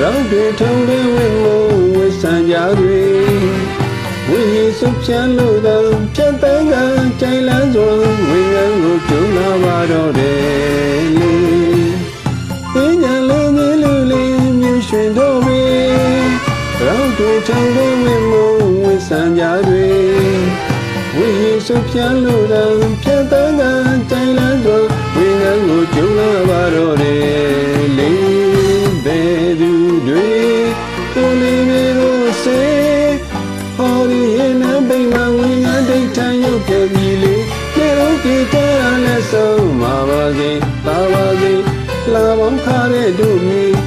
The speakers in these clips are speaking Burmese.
တွေထုံတဲ့ဝင်းမုံဝစ်ဆန်ကြတွေဝိရေစုဖြန်းလို့သာဖြတ်တန်းကကြိုင်လန်းစွာဝင်းငန်းကိုကျုံလာပါတော့တယ်လေပညာလေးကြီးလူလေးမြရွှင်တော့ပြီရောက်တွေထုံတဲ့ဝင်းမုံဝစ်ဆန်ကြတွေဝိရေစုဖြန်းလို့သာဖြတ်တန်းကကြိုင်လန်းစွာဝင်းငန်းကို တော့ကြည်တဲ့နဲ့ဆုံးမှာပါစေပါပါစေလာပေါင်းခါတဲ့တို့မြေ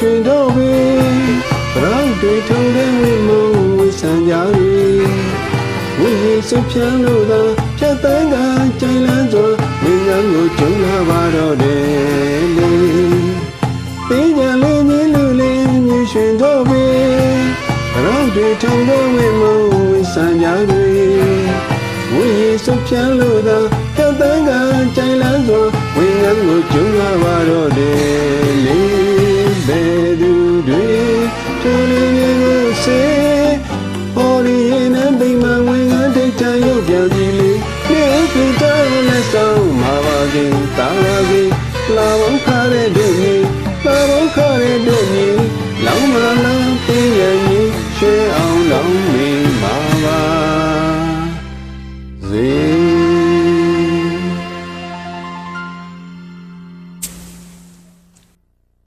ရွှင်တော့ပဲဘရောက်တွေထုံတဲ့ဝိမုံဝိဆန်ကြရီဝိဟိစုဖြန်းလို့သာဖြတ်တန်းကကြိုင်လန်းစွာမင်းငန်းကိုကျုံလာပါတော့တယ်လေတင်းကြံလေးကြီးလူလေးမြင်ရွှင်တော့ပဲဘရောက်တွေထုံတဲ့ဝိမုံဝိဆန်ကြရီဝိဟိစုဖြန်းလို့သာဖြတ်တန်းကကြိုင်လန်းစွာဝိငန်းကိုကျုံလာပါတော့တယ်လေ ပါစေလာဝခါတဲ့တို့ကြီးလာဝခါတဲ့တို့ကြီးလောင်မလာပြင်း